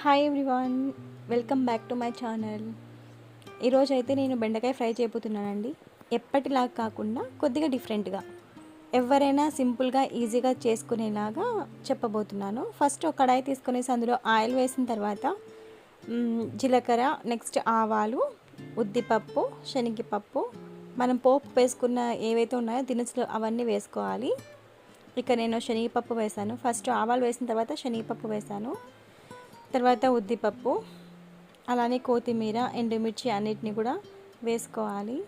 Hi everyone welcome back to my channel ఈరోజు అయితే నేను బెండకాయ ఫ్రై చేయబోతున్నానండి. ఎప్పటిలాగా కాకుండా కొద్దిగా డిఫరెంట్గా ఎవరైనా సింపుల్గా ఈజీగా చేసుకునేలాగా చెప్పబోతున్నాను. ఫస్ట్ ఒక కడాయి తీసుకునేసి అందులో ఆయిల్ వేసిన తర్వాత జీలకర్ర నెక్స్ట్ ఆవాలు ఉద్దిపప్పు శనగపప్పు. మనం పోపు వేసుకున్న ఏవైతే ఉన్నాయో దినుసులు అవన్నీ వేసుకోవాలి. ఇక నేను శనగపప్పు వేసాను. ఫస్ట్ ఆవాలు వేసిన తర్వాత శనగపప్పు వేసాను. తర్వాత ఉద్దిపప్పు అలానే కొత్తిమీర ఎండుమిర్చి అన్నిటిని కూడా వేసుకోవాలి.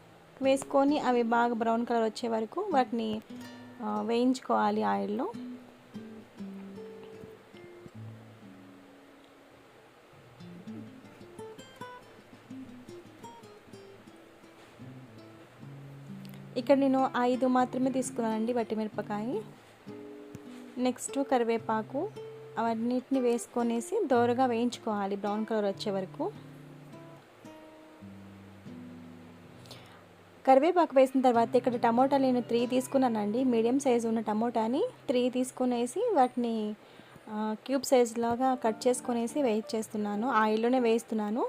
వేసుకొని అవి బాగా బ్రౌన్ కలర్ వచ్చే వరకు వాటిని వేయించుకోవాలి ఆయిల్లో. ఇక్కడ నేను ఐదు మాత్రమే తీసుకున్నానండి వట్టిమిరపకాయ నెక్స్ట్ కరివేపాకు అవన్నిటిని వేసుకొనేసి దోరగా వేయించుకోవాలి. బ్రౌన్ కలర్ వచ్చే వరకు. కరివేపాకు వేసిన తర్వాత ఇక్కడ టమోటా నేను త్రీ తీసుకున్నానండి. మీడియం సైజు ఉన్న టమోటాని త్రీ తీసుకునేసి వాటిని క్యూబ్ సైజ్ లాగా కట్ చేసుకునేసి వేయించేస్తున్నాను. ఆయిల్లోనే వేయిస్తున్నాను.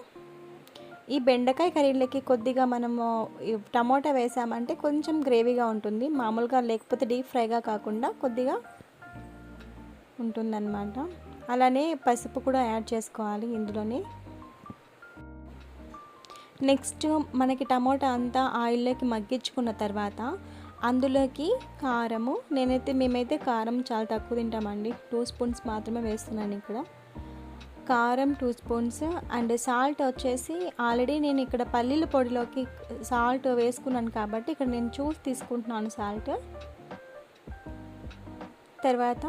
ఈ బెండకాయ కర్రీలకి కొద్దిగా మనము టమోటా వేసామంటే కొంచెం గ్రేవీగా ఉంటుంది. మామూలుగా లేకపోతే డీప్ ఫ్రైగా కాకుండా కొద్దిగా ఉంటుందన్నమాట. అలానే పసుపు కూడా యాడ్ చేసుకోవాలి ఇందులోనే. నెక్స్ట్ మనకి టమోటా అంతా ఆయిల్లోకి మగ్గించుకున్న తర్వాత అందులోకి కారము నేనైతే మేమైతే కారం చాలా తక్కువ తింటామండి. టూ స్పూన్స్ మాత్రమే వేస్తున్నాను ఇక్కడ. కారం టూ స్పూన్స్ అండ్ సాల్ట్ వచ్చేసి ఆల్రెడీ నేను ఇక్కడ పల్లీల పొడిలోకి సాల్ట్ వేసుకున్నాను కాబట్టి ఇక్కడ నేను చూసి తీసుకుంటున్నాను సాల్ట్. తర్వాత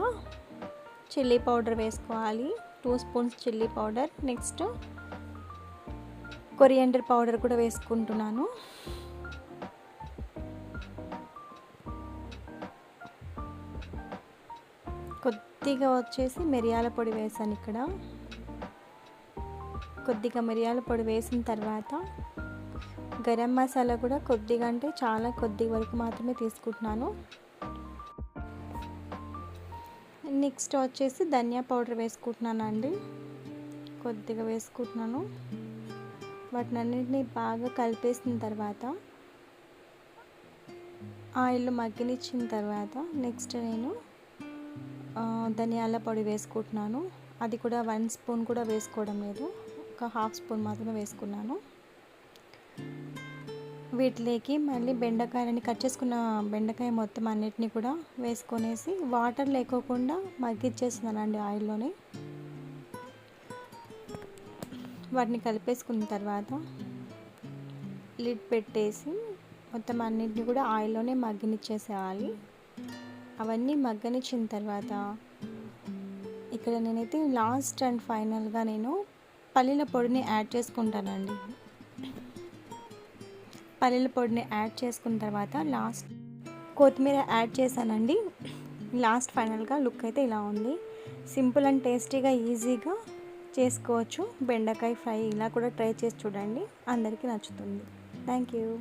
చిల్లీ పౌడర్ వేసుకోవాలి. Two spoons chilli powder. Next coriander powder కూడా వేసుకుంటున్నాను. కొద్దిగా వచ్చేసి మిరియాల పొడి వేసాను ఇక్కడ. కొద్దిగా మిరియాల పొడి వేసిన తర్వాత గరం మసాలా కూడా కొద్దిగా అంటే చాలా కొద్ది వరకు మాత్రమే తీసుకుంటున్నాను. నెక్స్ట్ వచ్చేసి ధనియా పౌడర్ వేసుకుంటున్నాను అండి కొద్దిగా వేసుకుంటున్నాను. వాటిని అన్నింటినీ బాగా కలిపేసిన తర్వాత ఆయిల్ మగ్గనిచ్చిన తర్వాత నెక్స్ట్ నేను ధనియాల పొడి వేసుకుంటున్నాను. అది కూడా వన్ స్పూన్ కూడా వేసుకోవడం లేదు. ఒక హాఫ్ స్పూన్ మాత్రమే వేసుకున్నాను. వీటిలోకి మళ్ళీ బెండకాయలని కట్ చేసుకున్న బెండకాయ మొత్తం అన్నిటినీ కూడా వేసుకొనేసి వాటర్ లేకోకుండా మగ్గిచ్చేస్తున్నానండి ఆయిల్లోనే. వాటిని కలిపేసుకున్న తర్వాత లిడ్ పెట్టేసి మొత్తం అన్నిటిని కూడా ఆయిల్లోనే మగ్గనిచ్చేసేయాలి. అవన్నీ మగ్గనిచ్చిన తర్వాత ఇక్కడ నేనైతే లాస్ట్ అండ్ ఫైనల్గా నేను పల్లీల పొడిని యాడ్ చేసుకుంటానండి. పల్లీల పొడిని యాడ్ చేసుకున్న తర్వాత లాస్ట్ కొత్తిమీర యాడ్ చేశానండి. లాస్ట్ ఫైనల్గా లుక్ అయితే ఇలా ఉంది. సింపుల్ అండ్ టేస్టీగా ఈజీగా చేసుకోవచ్చు. బెండకాయ ఫ్రై ఇలా కూడా ట్రై చేసి చూడండి. అందరికీ నచ్చుతుంది. Thank you.